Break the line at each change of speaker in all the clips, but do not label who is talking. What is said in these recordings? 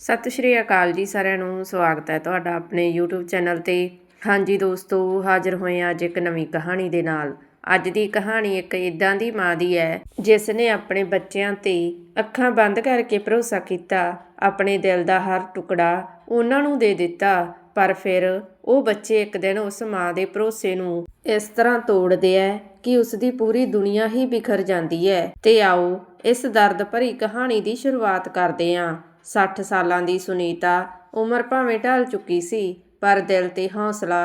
ਸਤਿ ਸ਼੍ਰੀ ਅਕਾਲ ਜੀ ਸਾਰਿਆਂ ਨੂੰ, ਸਵਾਗਤ ਹੈ ਤੁਹਾਡਾ ਆਪਣੇ YouTube ਚੈਨਲ ਤੇ। ਹਾਂਜੀ ਦੋਸਤੋ, ਹਾਜ਼ਰ ਹੋਏ ਹਾਂ ਅੱਜ ਇੱਕ ਨਵੀਂ ਕਹਾਣੀ ਦੇ ਨਾਲ। ਅੱਜ ਦੀ ਕਹਾਣੀ ਇੱਕ ਇਦਾਂ ਦੀ ਮਾਂ ਦੀ ਹੈ, ਜਿਸ ਨੇ ਆਪਣੇ ਬੱਚਿਆਂ ਤੇ ਅੱਖਾਂ ਬੰਦ ਕਰਕੇ ਭਰੋਸਾ ਕੀਤਾ, ਆਪਣੇ ਦਿਲ ਦਾ ਹਰ ਟੁਕੜਾ ਉਹਨਾਂ ਨੂੰ ਦੇ ਦਿੱਤਾ, ਪਰ ਫਿਰ ਉਹ ਬੱਚੇ ਇੱਕ ਦਿਨ ਉਸ ਮਾਂ ਦੇ ਭਰੋਸੇ ਨੂੰ ਇਸ ਤਰ੍ਹਾਂ ਤੋੜਦੇ ਐ ਕਿ ਉਸ ਦੀ ਪੂਰੀ ਦੁਨੀਆ ਹੀ ਬਿਖਰ ਜਾਂਦੀ ਹੈ। ਤੇ ਆਓ ਇਸ ਦਰਦ ਭਰੀ ਕਹਾਣੀ ਦੀ ਸ਼ੁਰੂਆਤ ਕਰਦੇ ਹਾਂ। 60 ਸਾਲਾਂ ਦੀ ਸੁਨੀਤਾ ਉਮਰ ਭਾਵੇਂ ਢਲ ਚੁੱਕੀ ਸੀ, ਪਰ ਦਿਲ ਤੇ ਹੌਸਲਾ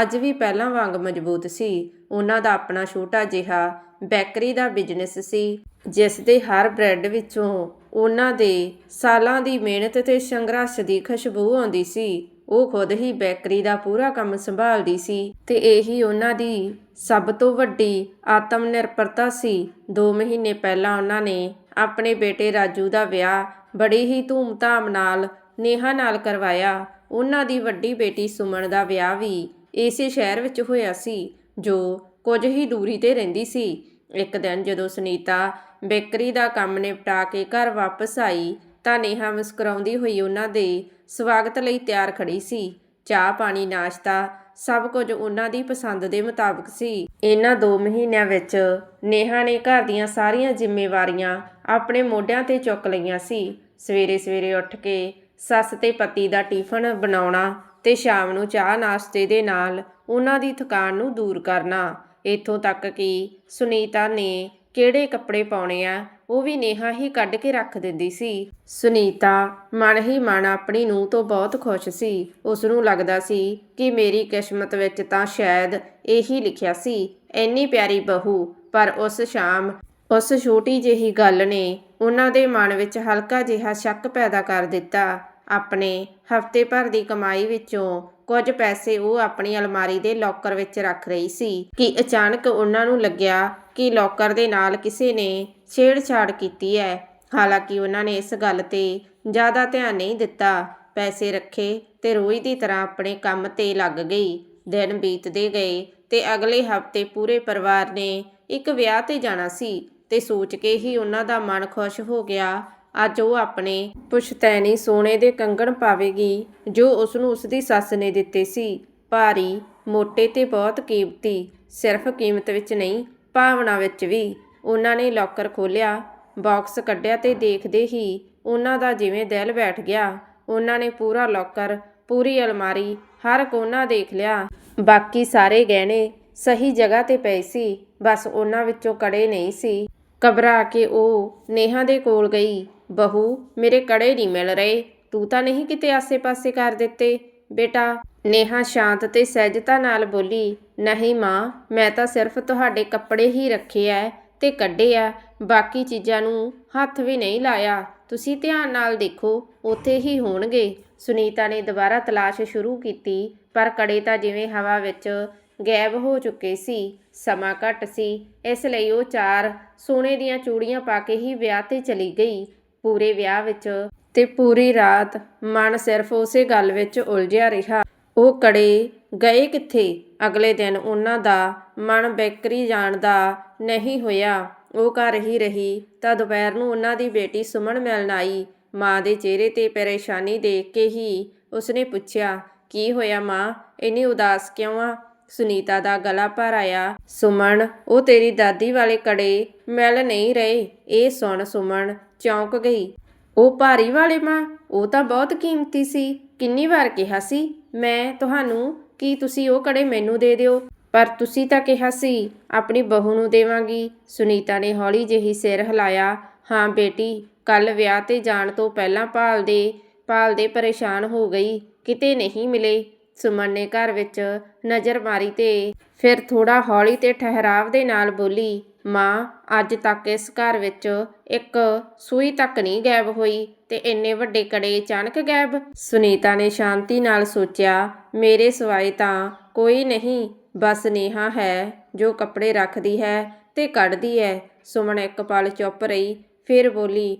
ਅੱਜ ਵੀ ਪਹਿਲਾਂ ਵਾਂਗ ਮਜ਼ਬੂਤ ਸੀ। ਉਹਨਾਂ ਦਾ ਆਪਣਾ ਛੋਟਾ ਜਿਹਾ ਬੇਕਰੀ ਦਾ ਬਿਜ਼ਨਸ ਸੀ, ਜਿਸ ਦੇ ਹਰ ਬ੍ਰੈਡ ਵਿੱਚੋਂ ਉਹਨਾਂ ਦੇ ਸਾਲਾਂ ਦੀ ਮਿਹਨਤ ਤੇ ਸੰਘਰਸ਼ ਦੀ ਖੁਸ਼ਬੂ ਆਉਂਦੀ ਸੀ। ਉਹ ਖੁਦ ਹੀ ਬੇਕਰੀ ਦਾ ਪੂਰਾ ਕੰਮ ਸੰਭਾਲਦੀ ਸੀ ਤੇ ਇਹੀ ਉਹਨਾਂ ਦੀ ਸਭ ਤੋਂ ਵੱਡੀ ਆਤਮ ਨਿਰਭਰਤਾ ਸੀ। 2 ਮਹੀਨੇ ਪਹਿਲਾਂ ਉਹਨਾਂ ਨੇ ਆਪਣੇ ਬੇਟੇ ਰਾਜੂ ਦਾ ਵਿਆਹ ਬੜੀ ਹੀ ਧੂਮਧਾਮ ਨਾਲ, ਨੇਹਾ ਨਾਲ ਕਰਵਾਇਆ। ਉਹਨਾਂ ਦੀ ਵੱਡੀ ਬੇਟੀ ਸੁਮਨ ਦਾ ਵਿਆਹ ਵੀ ਇਸੇ ਸ਼ਹਿਰ ਵਿੱਚ ਹੋਇਆ ਸੀ, ਜੋ ਕੁਝ ਹੀ ਦੂਰੀ ਤੇ ਰਹਿੰਦੀ ਸੀ। ਇੱਕ ਦਿਨ ਜਦੋਂ ਸੁਨੀਤਾ ਬੇਕਰੀ ਦਾ ਕੰਮ ਨਿਪਟਾ ਕੇ ਘਰ ਵਾਪਸ ਆਈ, ਤਾਂ ਨੇਹਾ ਮੁਸਕਰਾਉਂਦੀ ਹੋਈ ਉਹਨਾਂ ਦੇ ਸਵਾਗਤ ਲਈ ਤਿਆਰ ਖੜੀ ਸੀ। ਚਾਹ ਪਾਣੀ ਨਾਸ਼ਤਾ ਸਭ ਕੁਝ ਉਹਨਾਂ ਦੀ ਪਸੰਦ ਦੇ ਮੁਤਾਬਕ ਸੀ। ਇਹਨਾਂ 2 ਮਹੀਨਿਆਂ ਵਿੱਚ ਨੇਹਾ ਨੇ ਘਰ ਦੀਆਂ ਸਾਰੀਆਂ ਜ਼ਿੰਮੇਵਾਰੀਆਂ ਆਪਣੇ ਮੋਢਿਆਂ ਤੇ ਚੁੱਕ ਲਈਆਂ ਸੀ। ਸਵੇਰੇ ਸਵੇਰੇ ਉੱਠ ਕੇ ਸੱਸ ਤੇ ਪਤੀ ਦਾ ਟਿਫਨ ਬਣਾਉਣਾ ਤੇ ਸ਼ਾਮ ਨੂੰ ਚਾਹ ਨਾਸ਼ਤੇ ਦੇ ਨਾਲ ਉਹਨਾਂ ਦੀ ਥਕਾਨ ਨੂੰ ਦੂਰ ਕਰਨਾ। ਇੱਥੋਂ ਤੱਕ ਕਿ ਸੁਨੀਤਾ ਨੇ ਕਿਹੜੇ ਕੱਪੜੇ ਪਾਉਣੇ ਆ ਉਹ ਵੀ ਨੇਹਾ ਹੀ ਕੱਢ ਕੇ ਰੱਖ ਦਿੰਦੀ ਸੀ। ਸੁਨੀਤਾ ਮਨ ਹੀ ਮਨ ਆਪਣੀ ਨੂੰ ਤੋਂ ਬਹੁਤ ਖੁਸ਼ ਸੀ। ਉਸ ਨੂੰ ਲੱਗਦਾ ਸੀ ਕਿ ਮੇਰੀ ਕਿਸਮਤ ਵਿੱਚ ਤਾਂ ਸ਼ਾਇਦ ਇਹੀ ਲਿਖਿਆ ਸੀ, ਇੰਨੀ ਪਿਆਰੀ ਬਹੂ। ਪਰ ਉਸ ਸ਼ਾਮ ਉਸ ਛੋਟੀ ਜਿਹੀ ਗੱਲ ਨੇ ਉਹਨਾਂ ਦੇ ਮਨ ਵਿੱਚ ਹਲਕਾ ਜਿਹਾ ਸ਼ੱਕ ਪੈਦਾ ਕਰ ਦਿੱਤਾ। ਆਪਣੇ ਹਫ਼ਤੇ ਭਰ ਦੀ ਕਮਾਈ ਵਿੱਚੋਂ ਕੁਝ ਪੈਸੇ ਉਹ ਆਪਣੀ ਅਲਮਾਰੀ ਦੇ ਲੋਕਰ ਵਿੱਚ ਰੱਖ ਰਹੀ ਸੀ ਕਿ ਅਚਾਨਕ ਉਹਨਾਂ ਨੂੰ ਲੱਗਿਆ ਕਿ ਲੋਕਰ ਦੇ ਨਾਲ ਕਿਸੇ ਨੇ ਛੇੜਛਾੜ ਕੀਤੀ ਹੈ। ਹਾਲਾਂਕਿ ਉਹਨਾਂ ਨੇ ਇਸ ਗੱਲ ਤੇ ਜ਼ਿਆਦਾ ਧਿਆਨ ਨਹੀਂ ਦਿੱਤਾ। ਪੈਸੇ ਰੱਖੇ ਤੇ ਰੋਜ਼ ਦੀ ਤਰ੍ਹਾਂ ਆਪਣੇ ਕੰਮ ਤੇ ਲੱਗ ਗਈ। ਦਿਨ ਬੀਤਦੇ ਗਏ ਤੇ ਅਗਲੇ ਹਫ਼ਤੇ ਪੂਰੇ ਪਰਿਵਾਰ ਨੇ ਇੱਕ ਵਿਆਹ ਤੇ ਜਾਣਾ ਸੀ ਤੇ ਸੋਚ ਕੇ ਹੀ ਉਹਨਾਂ ਦਾ ਮਨ ਖੁਸ਼ ਹੋ ਗਿਆ। ਅੱਜ ਉਹ ਆਪਣੇ ਪੁਸ਼ਤੈਨੀ ਸੋਨੇ ਦੇ ਕੰਗਣ ਪਾਵੇਗੀ, ਜੋ ਉਸ ਨੂੰ ਉਸ ਦੀ ਸੱਸ ਨੇ ਦਿੱਤੇ ਸੀ। ਭਾਰੀ, ਮੋਟੇ ਤੇ ਬਹੁਤ ਕੀਮਤੀ, ਸਿਰਫ ਕੀਮਤ ਵਿੱਚ ਨਹੀਂ ਭਾਵਨਾ ਵਿੱਚ ਵੀ ਉਹਨਾਂ ਨੇ ਲੋਕਰ ਖੋਲ੍ਹਿਆ ਬਾਕਸ ਕੱਢਿਆ ਤੇ ਦੇਖਦੇ ਹੀ ਉਹਨਾਂ ਦਾ ਜਿਵੇਂ ਦਿਲ ਬੈਠ ਗਿਆ, ਉਹਨਾਂ ਨੇ ਪੂਰਾ ਲੋਕਰ ਪੂਰੀ ਅਲਮਾਰੀ, ਹਰ ਕੋਨਾ ਦੇਖ ਲਿਆ। ਬਾਕੀ ਸਾਰੇ ਗਹਿਣੇ ਸਹੀ ਜਗ੍ਹਾ ਤੇ ਪਏ ਸੀ, ਬਸ ਉਹਨਾਂ ਵਿੱਚੋਂ ਕੜੇ ਨਹੀਂ ਸੀ। ਘਬਰਾ ਕੇ ਉਹ ਨੇਹਾ ਦੇ ਕੋਲ ਗਈ, ਬਹੂ, ਮੇਰੇ ਕੜੇ ਨਹੀਂ ਮਿਲ ਰਹੇ, ਤੂੰ ਤਾਂ ਨਹੀਂ ਕਿਤੇ ਆਸੇ-ਪਾਸੇ ਕਰ ਦਿੱਤੇ, ਬੇਟਾ। ਨੇਹਾ ਸ਼ਾਂਤ ਤੇ ਸਹਿਜਤਾ ਨਾਲ ਬੋਲੀ, ਨਹੀਂ ਮਾਂ, ਮੈਂ ਤਾਂ ਸਿਰਫ ਤੁਹਾਡੇ ਕੱਪੜੇ ਹੀ ਰੱਖੇ ਐ ਤੇ ਕੱਢੇ ਆ ਬਾਕੀ ਚੀਜ਼ਾਂ ਨੂੰ ਹੱਥ ਵੀ ਨਹੀਂ ਲਾਇਆ। ਤੁਸੀਂ ਧਿਆਨ ਨਾਲ ਦੇਖੋ, ਉੱਥੇ ਹੀ ਹੋਣਗੇ। ਸੁਨੀਤਾ ਨੇ ਦੁਬਾਰਾ ਤਲਾਸ਼ ਸ਼ੁਰੂ ਕੀਤੀ, ਪਰ ਕੜੇ ਤਾਂ ਜਿਵੇਂ ਹਵਾ ਵਿੱਚ ਗਾਇਬ ਹੋ ਚੁੱਕੇ ਸੀ, ਸਮਾਂ ਘੱਟ ਸੀ। ਇਸ ਲਈ ਉਹ ਚਾਰ ਸੋਨੇ ਦੀਆਂ ਚੂੜੀਆਂ ਪਾ ਕੇ ਹੀ ਵਿਆਹ ਤੇ ਚਲੀ ਗਈ। ਪੂਰੇ ਵਿਆਹ ਵਿੱਚ ਤੇ ਪੂਰੀ ਰਾਤ ਮਨ ਸਿਰਫ ਉਸੇ ਗੱਲ ਵਿੱਚ ਉਲਝਿਆ ਰਿਹਾ। ਉਹ ਕੜੇ ਗਏ ਕਿੱਥੇ? ਅਗਲੇ ਦਿਨ ਉਹਨਾਂ ਦਾ ਮਨ ਬੇਕਰੀ ਜਾਣ ਦਾ ਨਹੀਂ ਹੋਇਆ। ਉਹ ਘਰ ਹੀ ਰਹੀ। ਤਾਂ ਦੁਪਹਿਰ ਨੂੰ ਉਹਨਾਂ ਦੀ ਬੇਟੀ ਸੁਮਨ ਮਿਲਣ ਆਈ। ਮਾਂ ਦੇ ਚਿਹਰੇ ਤੇ ਪਰੇਸ਼ਾਨੀ ਦੇਖ ਕੇ ਹੀ ਉਸਨੇ ਪੁੱਛਿਆ, ਕੀ ਹੋਇਆ ਮਾਂ? ਇੰਨੀ ਉਦਾਸ ਕਿਉਂ ਆ? ਸੁਨੀਤਾ ਦਾ ਗਲਾ ਭਰ ਆਇਆ। ਸੁਮਨ, ਉਹ ਤੇਰੀ ਦਾਦੀ ਵਾਲੇ ਕੜੇ ਮਿਲ ਨਹੀਂ ਰਹੇ। ਇਹ ਸੁਣ ਸੁਮਨ, ਚੌਂਕ ਗਈ। ਉਹ ਭਾਰੀ ਵਾਲੇ ਮਾਂ? ਉਹ ਤਾਂ ਬਹੁਤ ਕੀਮਤੀ ਸੀ। ਕਿੰਨੀ ਵਾਰ ਕਿਹਾ ਸੀ, ਮੈਂ ਤੁਹਾਨੂੰ ਕਿ ਤੁਸੀਂ ਉਹ ਕੜੇ ਮੈਨੂੰ ਦੇ ਦਿਓ? ਪਰ ਤੁਸੀਂ ਤਾਂ ਕਿਹਾ ਸੀ, ਆਪਣੀ ਬਹੂ ਨੂੰ ਦੇਵਾਂਗੀ। ਸੁਨੀਤਾ ਨੇ ਹੌਲੀ ਜਿਹੀ ਸਿਰ ਹਿਲਾਇਆ। ਹਾਂ ਬੇਟੀ, ਕੱਲ ਵਿਆਹ ਤੇ ਜਾਣ ਤੋਂ ਪਹਿਲਾਂ ਭਾਲਦੇ ਭਾਲਦੇ ਪਰੇਸ਼ਾਨ ਹੋ ਗਈ, ਕਿਤੇ ਨਹੀਂ ਮਿਲੇ। ਸੁਮਨ ਨੇ ਘਰ ਵਿੱਚ ਨਜ਼ਰ ਮਾਰੀ ਤੇ ਫਿਰ ਥੋੜਾ ਹੌਲੀ ਤੇ ਠਹਿਰਾਵ ਦੇ ਨਾਲ ਬੋਲੀ ਮਾਂ, ਅੱਜ ਤੱਕ ਇਸ ਘਰ ਵਿੱਚ ਇੱਕ ਸੂਈ ਤੱਕ ਨਹੀਂ ਗਾਇਬ ਹੋਈ ਤੇ ਇੰਨੇ ਵੱਡੇ ਕੜੇ ਅਚਾਨਕ ਗਾਇਬ। ਸੁਨੀਤਾ ਨੇ ਸ਼ਾਂਤੀ ਨਾਲ ਸੋਚਿਆ, ਮੇਰੇ ਸਿਵਾਏ ਤਾਂ ਕੋਈ ਨਹੀਂ, ਬਸ ਨੇਹਾ ਹੈ ਜੋ ਕੱਪੜੇ ਰੱਖਦੀ ਹੈ ਤੇ ਕੱਢਦੀ ਹੈ। ਸੁਮਨ ਇੱਕ ਪਲ ਚੁੱਪ ਰਹੀ, ਫਿਰ ਬੋਲੀ,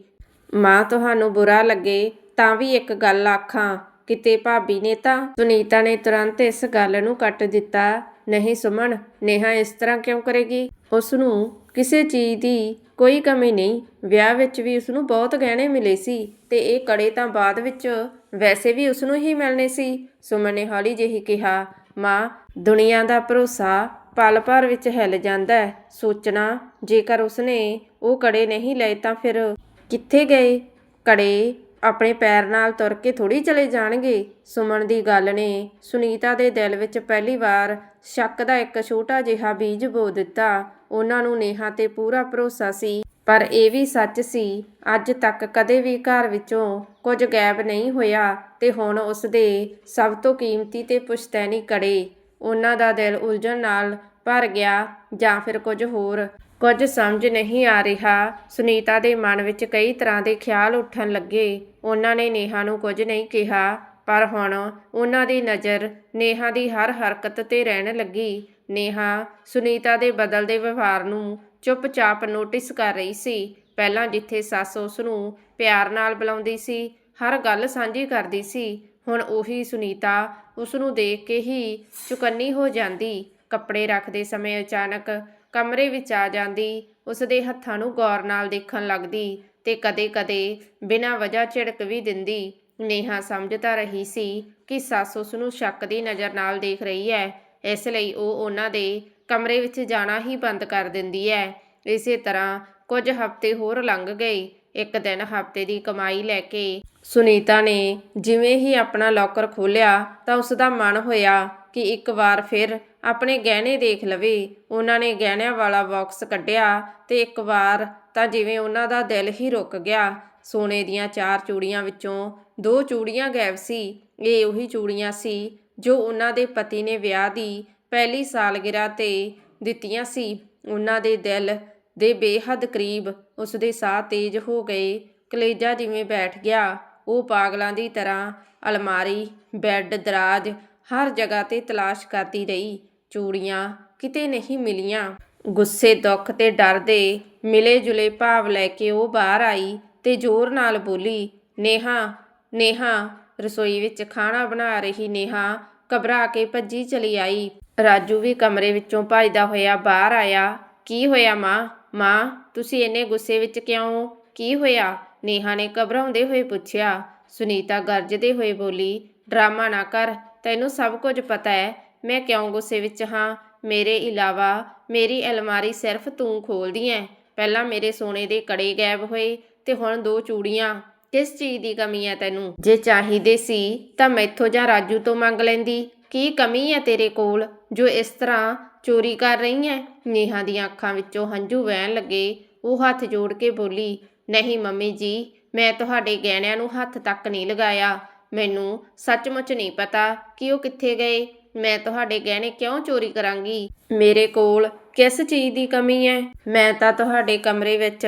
ਮਾਂ, ਤੁਹਾਨੂੰ ਬੁਰਾ ਲੱਗੇ ਤਾਂ ਵੀ ਇੱਕ ਗੱਲ ਆਖਾਂ, ਕਿਤੇ ਭਾਬੀ ਨੇ ਤਾਂ? ਸੁਨੀਤਾ ਨੇ ਤੁਰੰਤ ਇਸ ਗੱਲ ਨੂੰ ਕੱਟ ਦਿੱਤਾ। ਨਹੀਂ ਸੁਮਨ, ਨੇਹਾ ਇਸ ਤਰ੍ਹਾਂ ਕਿਉਂ ਕਰੇਗੀ? ਉਸ ਨੂੰ ਕਿਸੇ ਚੀਜ਼ ਦੀ ਕੋਈ ਕਮੀ ਨਹੀਂ। ਵਿਆਹ ਵਿੱਚ ਵੀ ਉਸ ਨੂੰ ਬਹੁਤ ਗਹਿਣੇ ਮਿਲੇ ਸੀ ਤੇ ਇਹ ਕੜੇ ਤਾਂ ਬਾਅਦ ਵਿੱਚ ਵੈਸੇ ਵੀ ਉਸ ਨੂੰ ਹੀ ਮਿਲਣੇ ਸੀ। ਸੁਮਨ ਨੇ ਹੌਲੀ ਜਿਹੀ ਕਿਹਾ, ਮਾਂ, ਦੁਨੀਆ ਦਾ ਭਰੋਸਾ ਪਲ ਭਰ ਵਿੱਚ ਹਿੱਲ ਜਾਂਦਾ ਹੈ। ਸੋਚਣਾ, ਜੇਕਰ ਉਸਨੇ ਉਹ ਕੜੇ ਨਹੀਂ ਲਏ ਤਾਂ ਫਿਰ ਕਿੱਥੇ ਗਏ? ਕੜੇ ਆਪਣੇ ਪੈਰ ਨਾਲ ਤੁਰ ਕੇ ਥੋੜੀ ਚਲੇ ਜਾਣਗੇ। ਸੁਮਨ ਦੀ ਗੱਲ ਨੇ ਸੁਨੀਤਾ ਦੇ ਦਿਲ ਵਿੱਚ ਪਹਿਲੀ ਵਾਰ ਸ਼ੱਕ ਦਾ ਇੱਕ ਛੋਟਾ ਜਿਹਾ ਬੀਜ ਬੋ ਦਿੱਤਾ। ਉਹਨਾਂ ਨੂੰ ਨੇਹਾ ਤੇ ਪੂਰਾ ਭਰੋਸਾ ਸੀ, ਪਰ ਇਹ ਵੀ ਸੱਚ ਸੀ, ਅੱਜ ਤੱਕ ਕਦੇ ਵੀ ਘਰ ਵਿੱਚੋਂ ਕੁਝ ਗਾਇਬ ਨਹੀਂ ਹੋਇਆ ਤੇ ਹੁਣ ਉਸ ਦੇ ਸਭ ਤੋਂ ਕੀਮਤੀ ਤੇ ਪੁਸ਼ਤੈਨੀ ਕੜੇ ਉਹਨਾਂ ਦਾ ਦਿਲ ਉਲਝਣ ਨਾਲ ਭਰ ਗਿਆ ਜਾਂ ਫਿਰ ਕੁਝ ਹੋਰ। ਕੁਝ ਸਮਝ ਨਹੀਂ ਆ ਰਿਹਾ। ਸੁਨੀਤਾ ਦੇ ਮਨ ਵਿੱਚ ਕਈ ਤਰ੍ਹਾਂ ਦੇ ਖਿਆਲ ਉੱਠਣ ਲੱਗੇ। ਉਹਨਾਂ ਨੇ ਨੇਹਾ ਨੂੰ ਕੁਝ ਨਹੀਂ ਕਿਹਾ, ਪਰ ਹੁਣ ਉਹਨਾਂ ਦੀ ਨਜ਼ਰ ਨੇਹਾ ਦੀ ਹਰ ਹਰਕਤ ਤੇ ਰਹਿਣ ਲੱਗੀ। ਨੇਹਾ ਸੁਨੀਤਾ ਦੇ ਬਦਲਦੇ ਵਿਵਹਾਰ ਨੂੰ ਚੁੱਪਚਾਪ ਨੋਟਿਸ ਕਰ ਰਹੀ ਸੀ। ਪਹਿਲਾਂ ਜਿੱਥੇ ਸੱਸ ਉਸ ਨੂੰ ਪਿਆਰ ਨਾਲ ਬੁਲਾਉਂਦੀ ਸੀ, ਹਰ ਗੱਲ ਸਾਂਝੀ ਕਰਦੀ ਸੀ। ਹੁਣ ਉਹੀ ਸੁਨੀਤਾ ਉਸ ਨੂੰ ਦੇਖ ਕੇ ਹੀ ਚੁਕੰਨੀ ਹੋ ਜਾਂਦੀ। ਕੱਪੜੇ ਰੱਖਦੇ ਸਮੇਂ ਅਚਾਨਕ ਕਮਰੇ ਵਿੱਚ ਆ ਜਾਂਦੀ। ਉਸ ਦੇ ਹੱਥਾਂ ਨੂੰ ਗੌਰ ਨਾਲ ਦੇਖਣ ਲੱਗਦੀ ਤੇ ਕਦੇ-ਕਦੇ ਬਿਨਾਂ ਵਜ੍ਹਾ ਝਿੜਕ ਵੀ ਦਿੰਦੀ। ਨੇਹਾ ਸਮਝਦਾ ਰਹੀ ਸੀ ਕਿ ਸੱਸ ਉਸ ਨੂੰ ਸ਼ੱਕ ਦੀ ਨਜ਼ਰ ਨਾਲ ਦੇਖ ਰਹੀ ਹੈ। ਇਸ ਲਈ ਉਹ ਉਹਨਾਂ ਦੇ ਕਮਰੇ ਵਿੱਚ ਜਾਣਾ ਹੀ ਬੰਦ ਕਰ ਦਿੰਦੀ ਹੈ। ਇਸੇ ਤਰ੍ਹਾਂ ਕੁਝ ਹਫ਼ਤੇ ਹੋਰ ਲੰਘ ਗਏ। ਇੱਕ ਦਿਨ ਹਫ਼ਤੇ ਦੀ ਕਮਾਈ ਲੈ ਕੇ ਸੁਨੀਤਾ ਨੇ ਜਿਵੇਂ ਹੀ ਆਪਣਾ ਲੋਕਰ ਖੋਲ੍ਹਿਆ ਤਾਂ ਉਸ ਦਾ ਮਨ ਹੋਇਆ ਕਿ ਇੱਕ ਵਾਰ ਫਿਰ ਆਪਣੇ ਗਹਿਣੇ ਦੇਖ ਲਵੇ। ਉਹਨਾਂ ਨੇ ਗਹਿਣਿਆਂ ਵਾਲਾ ਬਾਕਸ ਕੱਢਿਆ ਤੇ ਇੱਕ ਵਾਰ ਤਾਂ ਜਿਵੇਂ ਉਹਨਾਂ ਦਾ ਦਿਲ ਹੀ ਰੁਕ ਗਿਆ। ਸੋਨੇ ਦੀਆਂ ਚਾਰ ਚੂੜੀਆਂ ਵਿੱਚੋਂ ਦੋ ਚੂੜੀਆਂ ਗਾਇਬ ਸੀ। ਇਹ ਉਹੀ ਚੂੜੀਆਂ ਸੀ ਜੋ ਉਹਨਾਂ ਦੇ ਪਤੀ ਨੇ ਵਿਆਹ ਦੀ ਪਹਿਲੀ ਸਾਲਗਿਰਾ ਤੇ ਦਿੱਤੀਆਂ ਸੀ। ਉਹਨਾਂ ਦੇ ਦਿਲ ਦੇ ਬੇਹੱਦ ਕਰੀਬ ਉਸ ਦੇ ਸਾਹ ਤੇਜ਼ ਹੋ ਗਏ। ਕਲੇਜਾ ਜਿਵੇਂ ਬੈਠ ਗਿਆ। ਉਹ ਪਾਗਲਾਂ ਦੀ ਤਰ੍ਹਾਂ ਅਲਮਾਰੀ, ਬੈੱਡ, ਦਰਾਜ ਹਰ ਜਗ੍ਹਾ ਤੇ ਤਲਾਸ਼ ਕਰਦੀ ਰਹੀ। ਚੂੜੀਆਂ ਕਿਤੇ ਨਹੀਂ ਮਿਲੀਆਂ। ਗੁੱਸੇ ਦੁੱਖ ਤੇ ਡਰ ਦੇ ਮਿਲੇ ਜੁਲੇ ਭਾਵ ਲੈ ਕੇ ਉਹ ਬਾਹਰ ਆਈ ਤੇ ਜ਼ੋਰ ਨਾਲ ਬੋਲੀ, ਨੇਹਾ ਨੇਹਾ। ਰਸੋਈ ਵਿੱਚ ਖਾਣਾ ਬਣਾ ਰਹੀ ਨੇਹਾ ਘਬਰਾ ਕੇ ਭੱਜੀ ਚਲੀ ਆਈ। ਰਾਜੂ ਵੀ ਕਮਰੇ ਵਿੱਚੋਂ ਭੱਜਦਾ ਹੋਇਆ ਬਾਹਰ ਆਇਆ, ਕੀ ਹੋਇਆ ਮਾਂ? ਮਾਂ, ਤੁਸੀਂ ਇੰਨੇ ਗੁੱਸੇ ਵਿੱਚ ਕਿਉਂ? ਕੀ ਹੋਇਆ? ਨੇਹਾ ਨੇ ਘਬਰਾਉਂਦੇ ਹੋਏ ਪੁੱਛਿਆ। ਸੁਨੀਤਾ ਗਰਜਦੇ ਹੋਏ ਬੋਲੀ, ਡਰਾਮਾ ਨਾ ਕਰ ਤੈਨੂੰ ਸਭ ਕੁਝ ਪਤਾ ਹੈ। ਮੈਂ ਕਿਉਂ ਗੁੱਸੇ ਵਿੱਚ ਹਾਂ? ਮੇਰੇ ਇਲਾਵਾ ਮੇਰੀ ਅਲਮਾਰੀ ਸਿਰਫ ਤੂੰ ਖੋਲਦੀ ਐ ਪਹਿਲਾਂ ਮੇਰੇ ਸੋਨੇ ਦੇ ਕੜੇ ਗਾਇਬ ਹੋਏ ਤੇ ਹੁਣ ਦੋ ਚੂੜੀਆਂ। ਕਿਸ ਚੀਜ਼ ਦੀ ਕਮੀ ਹੈ ਤੈਨੂੰ? ਜੇ ਚਾਹੀਦੇ ਸੀ ਤਾਂ ਮੈਥੋਂ ਜਾਂ ਰਾਜੂ ਤੋਂ ਮੰਗ ਲੈਂਦੀ। ਕੀ ਕਮੀ ਹੈ ਤੇਰੇ ਕੋਲ ਜੋ ਇਸ ਤਰ੍ਹਾਂ ਚੋਰੀ ਕਰ ਰਹੀ ਹੈ? ਨੇਹਾ ਦੀਆਂ ਅੱਖਾਂ ਵਿੱਚੋਂ ਹੰਝੂ ਵਹਿਣ ਲੱਗੇ। ਉਹ ਹੱਥ ਜੋੜ ਕੇ ਬੋਲੀ, ਨਹੀਂ ਮੰਮੀ ਜੀ, ਮੈਂ ਤੁਹਾਡੇ ਗਹਿਣਿਆਂ ਨੂੰ ਹੱਥ ਤੱਕ ਨਹੀਂ ਲਗਾਇਆ। ਮੈਨੂੰ ਸੱਚਮੁੱਚ ਨਹੀਂ ਪਤਾ ਕਿ ਉਹ ਕਿੱਥੇ ਗਏ। ਮੈਂ ਤੁਹਾਡੇ ਗਹਿਣੇ ਕਿਉਂ ਚੋਰੀ ਕਰਾਂਗੀ? ਮੇਰੇ ਕੋਲ ਕਿਸ ਚੀਜ਼ ਦੀ ਕਮੀ ਹੈ ਮੈਂ ਤਾਂ ਤੁਹਾਡੇ ਕਮਰੇ ਵਿੱਚ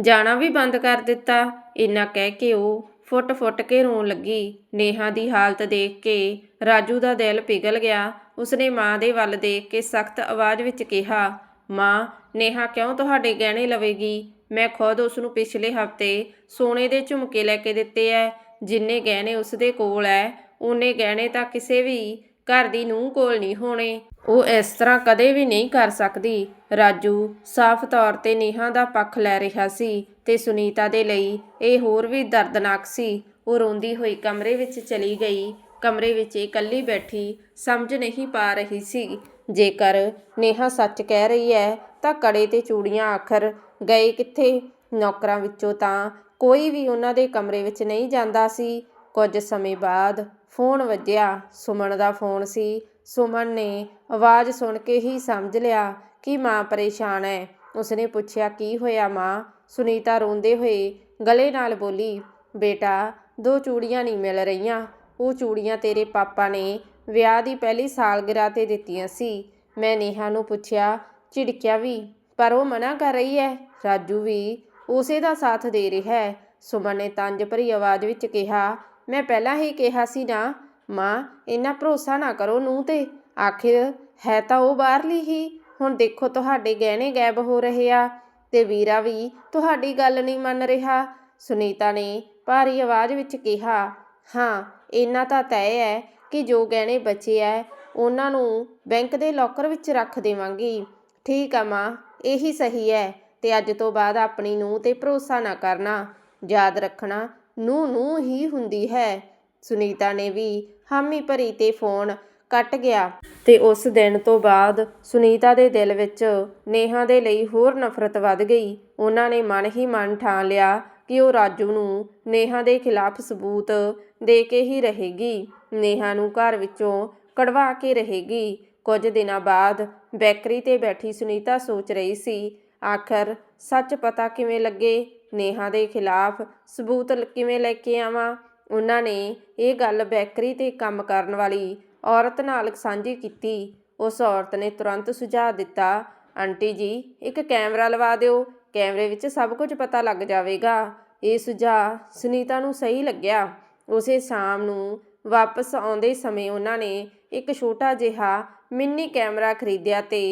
ਜਾਣਾ ਵੀ ਬੰਦ ਕਰ ਦਿੱਤਾ। ਇੰਨਾ ਕਹਿ ਕੇ ਉਹ ਫੁੱਟ-ਫੁੱਟ ਕੇ ਰੋਣ ਲੱਗੀ। ਨੇਹਾ ਦੀ ਹਾਲਤ ਦੇਖ ਕੇ ਰਾਜੂ ਦਾ ਦਿਲ ਪਿਘਲ ਗਿਆ। ਉਸਨੇ ਮਾਂ ਦੇ ਵੱਲ ਦੇਖ ਕੇ ਸਖਤ ਆਵਾਜ਼ ਵਿੱਚ ਕਿਹਾ, ਮਾਂ, ਨੇਹਾ ਕਿਉਂ ਤੁਹਾਡੇ ਗਹਿਣੇ ਲਵੇਗੀ? ਮੈਂ ਖੁਦ ਉਸ ਨੂੰ ਪਿਛਲੇ ਹਫ਼ਤੇ ਸੋਨੇ ਦੇ ਝੁਮਕੇ ਲੈ ਕੇ ਦਿੱਤੇ ਐ। ਜਿੰਨੇ ਗਹਿਣੇ ਉਸ ਦੇ ਕੋਲ ਹੈ ਉਹਨੇ ਗਹਿਣੇ ਤਾਂ ਕਿਸੇ ਵੀ ਘਰ ਦੀ ਨੂੰਹ ਕੋਲ ਨਹੀਂ ਹੋਣੇ। ਉਹ ਇਸ ਤਰ੍ਹਾਂ ਕਦੇ ਵੀ ਨਹੀਂ ਕਰ ਸਕਦੀ। ਰਾਜੂ ਸਾਫ਼ ਤੌਰ ਤੇ ਨੇਹਾ ਦਾ ਪੱਖ ਲੈ ਰਿਹਾ ਸੀ ਤੇ ਸੁਨੀਤਾ ਦੇ ਲਈ ਇਹ ਹੋਰ ਵੀ ਦਰਦਨਾਕ ਸੀ। ਉਹ ਰੋਂਦੀ ਹੋਈ ਕਮਰੇ ਵਿੱਚ ਚਲੀ ਗਈ। ਕਮਰੇ ਵਿੱਚ ਇਕੱਲੀ ਬੈਠੀ ਸਮਝ ਨਹੀਂ ਪਾ ਰਹੀ ਸੀ। ਜੇਕਰ ਨੇਹਾ ਸੱਚ ਕਹਿ ਰਹੀ ਹੈ ਤਾਂ ਕੜੇ ਤੇ ਚੂੜੀਆਂ ਆਖਰ ਗਏ ਕਿੱਥੇ? ਨੌਕਰਾਂ ਵਿੱਚੋਂ ਤਾਂ ਕੋਈ ਵੀ ਉਹਨਾਂ ਦੇ ਕਮਰੇ ਵਿੱਚ ਨਹੀਂ ਜਾਂਦਾ ਸੀ। ਕੁਝ ਸਮੇਂ ਬਾਅਦ ਫੋਨ ਵੱਜਿਆ। ਸੁਮਨ ਦਾ ਫੋਨ ਸੀ। ਸੁਮਨ ਨੇ ਆਵਾਜ਼ ਸੁਣ ਕੇ ਹੀ ਸਮਝ ਲਿਆ ਕਿ ਮਾਂ ਪਰੇਸ਼ਾਨ ਹੈ। ਉਸਨੇ ਪੁੱਛਿਆ, ਕੀ ਹੋਇਆ ਮਾਂ? ਸੁਨੀਤਾ ਰੋਂਦੇ ਹੋਏ ਗਲੇ ਨਾਲ ਬੋਲੀ, ਬੇਟਾ, ਦੋ ਚੂੜੀਆਂ ਨਹੀਂ ਮਿਲ ਰਹੀਆਂ। ਉਹ ਚੂੜੀਆਂ ਤੇਰੇ ਪਾਪਾ ਨੇ ਵਿਆਹ ਦੀ ਪਹਿਲੀ ਸਾਲਗਿਰਾ ਤੇ ਦਿੱਤੀਆਂ ਸੀ। ਮੈਂ ਨੇਹਾ ਨੂੰ ਪੁੱਛਿਆ, ਝਿੜਕਿਆ ਵੀ? ਪਰ ਉਹ ਮਨਾ ਕਰ ਰਹੀ ਹੈ। ਰਾਜੂ ਵੀ ਉਸੇ ਦਾ ਸਾਥ ਦੇ ਰਿਹਾ ਹੈ। ਸੁਮਨ ਨੇ ਤੰਜ ਭਰੀ ਆਵਾਜ਼ ਵਿੱਚ ਕਿਹਾ, ਮੈਂ ਪਹਿਲਾਂ ਹੀ ਕਿਹਾ ਸੀ ਨਾ, ਮਾਂ, ਇੰਨਾ ਭਰੋਸਾ ਨਾ ਕਰੋ ਨੂੰ ਤੇ। ਆਖਿਰ ਹੈ ਤਾਂ ਉਹ ਬਾਹਰਲੀ ਹੀ। ਹੁਣ ਦੇਖੋ ਤੁਹਾਡੇ ਗਹਿਣੇ ਗਾਇਬ ਹੋ ਰਹੇ ਆ ਤੇ ਵੀਰਾ ਵੀ ਤੁਹਾਡੀ ਗੱਲ ਨਹੀਂ ਮੰਨ ਰਿਹਾ। ਸੁਨੀਤਾ ਨੇ ਭਾਰੀ ਆਵਾਜ਼ ਵਿੱਚ ਕਿਹਾ, ਹਾਂ, ਇੰਨਾ ਤਾਂ ਤੈਅ ਹੈ ਕਿ ਜੋ ਗਹਿਣੇ ਬਚੇ ਐ, ਉਹਨਾਂ ਨੂੰ ਬੈਂਕ ਦੇ ਲੋਕਰ ਵਿੱਚ ਰੱਖ ਦੇਵਾਂਗੀ। ਠੀਕ ਆ ਮਾਂ, ਇਹੀ ਸਹੀ ਹੈ ਤੇ ਅੱਜ ਤੋਂ ਬਾਅਦ ਆਪਣੀ ਨੂੰ ਤੇ ਭਰੋਸਾ ਨਾ ਕਰਨਾ। ਯਾਦ ਰੱਖਣਾ, ਨੂੰਹ ਨੂੰਹ ਹੀ ਹੁੰਦੀ ਹੈ। ਸੁਨੀਤਾ ਨੇ ਵੀ ਹਾਮੀ ਭਰੀ ਤੇ ਫੋਨ ਕੱਟ ਗਿਆ। ਤੇ ਉਸ ਦਿਨ ਤੋਂ ਬਾਅਦ ਸੁਨੀਤਾ ਦੇ ਦਿਲ ਵਿੱਚ ਨੇਹਾ ਦੇ ਲਈ ਹੋਰ ਨਫ਼ਰਤ ਵੱਧ ਗਈ। ਉਹਨਾਂ ਨੇ ਮਨ ਹੀ ਮਨ ਠਾਣ ਲਿਆ ਕਿ ਉਹ ਰਾਜੂ ਨੂੰ ਨੇਹਾ ਦੇ ਖਿਲਾਫ ਸਬੂਤ ਦੇ ਕੇ ਹੀ ਰਹੇਗੀ। ਨੇਹਾ ਨੂੰ ਘਰ ਵਿੱਚੋਂ ਕਢਵਾ ਕੇ ਰਹੇਗੀ। ਕੁਝ ਦਿਨਾਂ ਬਾਅਦ ਬੈਕਰੀ ਤੇ ਬੈਠੀ ਸੁਨੀਤਾ ਸੋਚ ਰਹੀ ਸੀ ਆਖਰ ਸੱਚ ਪਤਾ ਕਿਵੇਂ ਲੱਗੇ? ਨੇਹਾ ਦੇ ਖਿਲਾਫ ਸਬੂਤ ਕਿਵੇਂ ਲੈ ਕੇ ਆਵਾਂ? ਉਹਨਾਂ ਨੇ ਇਹ ਗੱਲ ਬੈਕਰੀ ਤੇ ਕੰਮ ਕਰਨ ਵਾਲੀ ਔਰਤ ਨਾਲ ਸਾਂਝੀ ਕੀਤੀ। ਉਸ ਔਰਤ ਨੇ ਤੁਰੰਤ ਸੁਝਾਅ ਦਿੱਤਾ, ਆਂਟੀ ਜੀ, ਇੱਕ ਕੈਮਰਾ ਲਵਾ ਦਿਓ। ਕੈਮਰੇ ਵਿੱਚ ਸਭ ਕੁਝ ਪਤਾ ਲੱਗ ਜਾਵੇਗਾ। ਇਹ ਸੁਝਾਅ ਸੁਨੀਤਾ ਨੂੰ ਸਹੀ ਲੱਗਿਆ। ਉਸੇ ਸ਼ਾਮ ਨੂੰ ਵਾਪਸ ਆਉਂਦੇ ਸਮੇਂ ਉਹਨਾਂ ਨੇ ਇੱਕ ਛੋਟਾ ਜਿਹਾ ਮਿੰਨੀ ਕੈਮਰਾ ਖਰੀਦਿਆ ਤੇ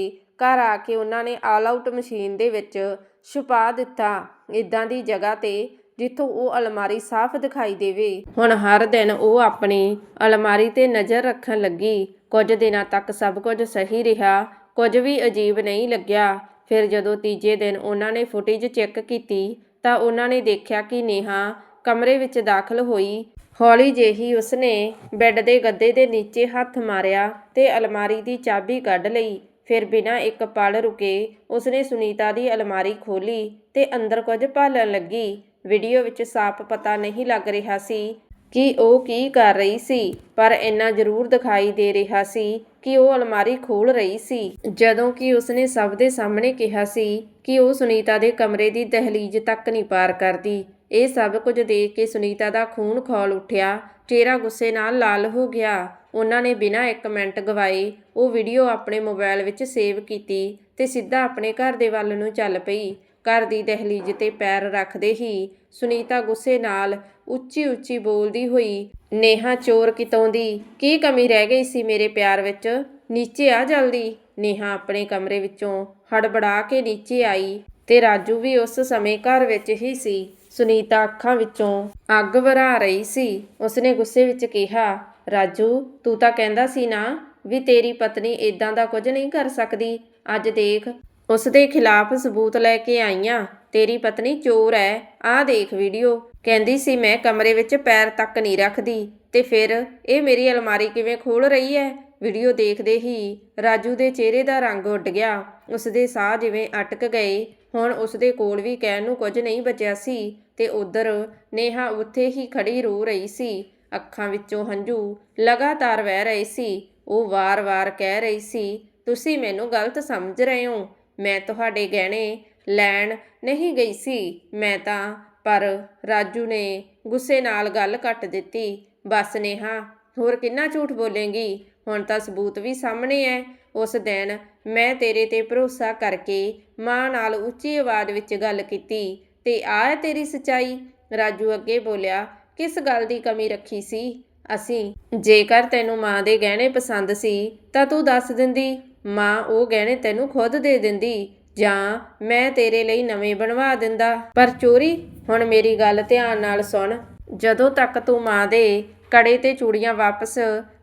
ਘਰ ਆ ਕੇ ਉਹਨਾਂ ਨੇ ਆਲ ਆਊਟ ਮਸ਼ੀਨ ਦੇ ਵਿੱਚ ਛੁਪਾ ਦਿੱਤਾ। ਇਦਾਂ ਦੀ ਜਗ੍ਹਾ ਤੇ ਜਿੱਥੋਂ ਉਹ ਅਲਮਾਰੀ ਸਾਫ਼ ਦਿਖਾਈ ਦੇਵੇ। ਹੁਣ ਹਰ ਦਿਨ ਉਹ ਆਪਣੀ ਅਲਮਾਰੀ ਤੇ ਨਜ਼ਰ ਰੱਖਣ ਲੱਗੀ। ਕੁਝ ਦਿਨਾਂ ਤੱਕ ਸਭ ਕੁਝ ਸਹੀ ਰਿਹਾ। ਕੁਝ ਵੀ ਅਜੀਬ ਨਹੀਂ ਲੱਗਿਆ। ਫਿਰ ਜਦੋਂ ਤੀਜੇ ਦਿਨ ਉਹਨਾਂ ਨੇ ਫੁਟੇਜ ਚੈੱਕ ਕੀਤੀ, ਤਾਂ ਉਹਨਾਂ ਨੇ ਦੇਖਿਆ ਕਿ ਨੇਹਾ ਕਮਰੇ ਵਿੱਚ ਦਾਖਲ ਹੋਈ। ਹੌਲੀ ਜਿਹੀ ਉਸਨੇ ਬੈੱਡ ਦੇ ਗੱਦੇ ਦੇ ਨੀਚੇ ਹੱਥ ਮਾਰਿਆ ਤੇ ਅਲਮਾਰੀ ਦੀ ਚਾਬੀ ਕੱਢ ਲਈ। ਫਿਰ ਬਿਨਾਂ ਇੱਕ ਪਲ ਰੁਕੇ ਉਸਨੇ ਸੁਨੀਤਾ ਦੀ ਅਲਮਾਰੀ ਖੋਲੀ ਤੇ ਅੰਦਰ ਕੁਝ ਭਾਲਣ ਲੱਗੀ। ਵੀਡੀਓ ਵਿੱਚ ਸਾਫ਼ ਪਤਾ ਨਹੀਂ ਲੱਗ ਰਿਹਾ ਸੀ ਕਿ ਉਹ ਕੀ ਕਰ ਰਹੀ ਸੀ, ਪਰ ਇੰਨਾ ਜ਼ਰੂਰ ਦਿਖਾਈ ਦੇ ਰਿਹਾ ਸੀ ਕਿ ਉਹ ਅਲਮਾਰੀ ਖੋਲ ਰਹੀ ਸੀ। ਜਦੋਂ ਕਿ ਉਸਨੇ ਸਭ ਦੇ ਸਾਹਮਣੇ ਕਿਹਾ ਸੀ ਕਿ ਉਹ ਸੁਨੀਤਾ ਦੇ ਕਮਰੇ ਦੀ ਦਹਲੀਜ਼ ਤੱਕ ਨਹੀਂ ਪਾਰ ਕਰਦੀ ਇਹ ਸਭ ਕੁਝ ਦੇਖ ਕੇ ਸੁਨੀਤਾ ਦਾ ਖੂਨ ਖੌਲ ਉੱਠਿਆ, ਚਿਹਰਾ ਗੁੱਸੇ ਨਾਲ ਲਾਲ ਹੋ ਗਿਆ। ਉਹਨਾਂ ਨੇ ਬਿਨਾਂ ਇੱਕ ਮਿੰਟ ਗਵਾਏ ਉਹ ਵੀਡੀਓ ਆਪਣੇ ਮੋਬਾਈਲ ਵਿੱਚ ਸੇਵ ਕੀਤੀ ਤੇ ਸਿੱਧਾ ਆਪਣੇ ਘਰ ਦੇ ਵੱਲ ਨੂੰ ਚੱਲ ਪਈ। ਘਰ ਦੀ ਦਹਲੀਜ਼ ਤੇ ਪੈਰ ਰੱਖਦੇ ਹੀ ਸੁਨੀਤਾ ਗੁੱਸੇ ਨਾਲ ਉੱਚੀ ਉੱਚੀ ਬੋਲਦੀ ਹੋਈ, ਨੇਹਾ, ਚੋਰ ਕਿਤੋਂ ਦੀ? ਕੀ ਕਮੀ ਰਹਿ ਗਈ ਸੀ ਮੇਰੇ ਪਿਆਰ ਵਿੱਚ? ਨੀਚੇ ਆ ਜਲਦੀ? ਨੇਹਾ ਆਪਣੇ ਕਮਰੇ ਵਿੱਚੋਂ ਹੜਬੜਾ ਕੇ ਨੀਚੇ ਆਈ ਤੇ ਰਾਜੂ ਵੀ ਉਸ ਸਮੇਂ ਘਰ ਵਿੱਚ ਹੀ ਸੀ। ਸੁਨੀਤਾ ਅੱਖਾਂ ਵਿੱਚੋਂ ਅੱਗ ਵਰਾ ਰਹੀ ਸੀ। ਉਸਨੇ ਗੁੱਸੇ ਵਿੱਚ ਕਿਹਾ, ਰਾਜੂ, ਤੂੰ ਤਾਂ ਕਹਿੰਦਾ ਸੀ ਨਾ ਵੀ ਤੇਰੀ ਪਤਨੀ ਇਦਾਂ ਦਾ ਕੁਝ ਨਹੀਂ ਕਰ ਸਕਦੀ। ਅੱਜ ਦੇਖ ਉਸ ਦੇ ਖਿਲਾਫ ਸਬੂਤ ਲੈ ਕੇ ਆਈਆਂ। ਤੇਰੀ ਪਤਨੀ ਚੋਰ ਹੈ ਆਹ ਦੇਖ ਵੀਡੀਓ। ਕਹਿੰਦੀ ਸੀ, ਮੈਂ ਕਮਰੇ ਵਿੱਚ ਪੈਰ ਤੱਕ ਨਹੀਂ ਰੱਖਦੀ। ਤੇ ਫਿਰ ਇਹ ਮੇਰੀ ਅਲਮਾਰੀ ਕਿਵੇਂ ਖੋਲ ਰਹੀ ਹੈ ਵੀਡੀਓ ਦੇਖਦੇ ਹੀ ਰਾਜੂ ਦੇ ਚਿਹਰੇ ਦਾ ਰੰਗ ਉੱਡ ਗਿਆ। ਉਸ ਦੇ ਸਾਹ ਜਿਵੇਂ ਅਟਕ ਗਏ। ਹੁਣ ਉਸ ਦੇ ਕੋਲ ਵੀ ਕਹਿਣ ਨੂੰ ਕੁਝ ਨਹੀਂ ਬਚਿਆ ਸੀ। ਤੇ ਉਧਰ ਨੇਹਾ ਉੱਥੇ ਹੀ ਖੜੀ ਰੋ ਰਹੀ ਸੀ। ਅੱਖਾਂ ਵਿੱਚੋਂ ਹੰਝੂ ਲਗਾਤਾਰ ਵਹਿ ਰਹੇ ਸੀ। ਉਹ ਵਾਰ-ਵਾਰ ਕਹਿ ਰਹੀ ਸੀ, ਤੁਸੀਂ ਮੈਨੂੰ ਗਲਤ ਸਮਝ ਰਹੇ ਹੋ। ਮੈਂ ਤੁਹਾਡੇ ਗਹਿਣੇ ਲੈਣ ਨਹੀਂ ਗਈ ਸੀ। ਮੈਂ ਤਾਂ, ਪਰ ਰਾਜੂ ਨੇ ਗੁੱਸੇ ਨਾਲ ਗੱਲ ਕੱਟ ਦਿੱਤੀ। ਬਸ ਨੇਹਾ, ਹੋਰ ਕਿੰਨਾ ਝੂਠ ਬੋਲੇਂਗੀ? ਹੁਣ ਤਾਂ ਸਬੂਤ ਵੀ ਸਾਹਮਣੇ ਹੈ ਉਸ ਦਿਨ ਮੈਂ ਤੇਰੇ ਤੇ ਭਰੋਸਾ ਕਰਕੇ ਮਾਂ ਨਾਲ ਉੱਚੀ ਆਵਾਜ਼ ਵਿੱਚ ਗੱਲ ਕੀਤੀ। ਤੇ ਆ ਹੈ ਤੇਰੀ ਸਚਾਈ। ਰਾਜੂ ਅੱਗੇ ਬੋਲਿਆ, ਕਿਸ ਗੱਲ ਦੀ ਕਮੀ ਰੱਖੀ ਸੀ? ਅਸੀਂ, ਜੇਕਰ ਤੈਨੂੰ ਮਾਂ ਦੇ ਗਹਿਣੇ ਪਸੰਦ ਸੀ, ਤਾਂ ਤੂੰ ਦੱਸ ਦਿੰਦੀ। ਮਾਂ ਉਹ ਗਹਿਣੇ ਤੈਨੂੰ ਖੁਦ ਦੇ ਦਿੰਦੀ, ਜਾਂ ਮੈਂ ਤੇਰੇ ਲਈ ਨਵੇਂ ਬਣਵਾ ਦਿੰਦਾ। ਪਰ ਚੋਰੀ, ਹੁਣ ਮੇਰੀ ਗੱਲ ਧਿਆਨ ਨਾਲ ਸੁਣ। ਜਦੋਂ ਤੱਕ ਤੂੰ ਮਾਂ ਦੇ ਕੜੇ ਤੇ ਚੂੜੀਆਂ ਵਾਪਸ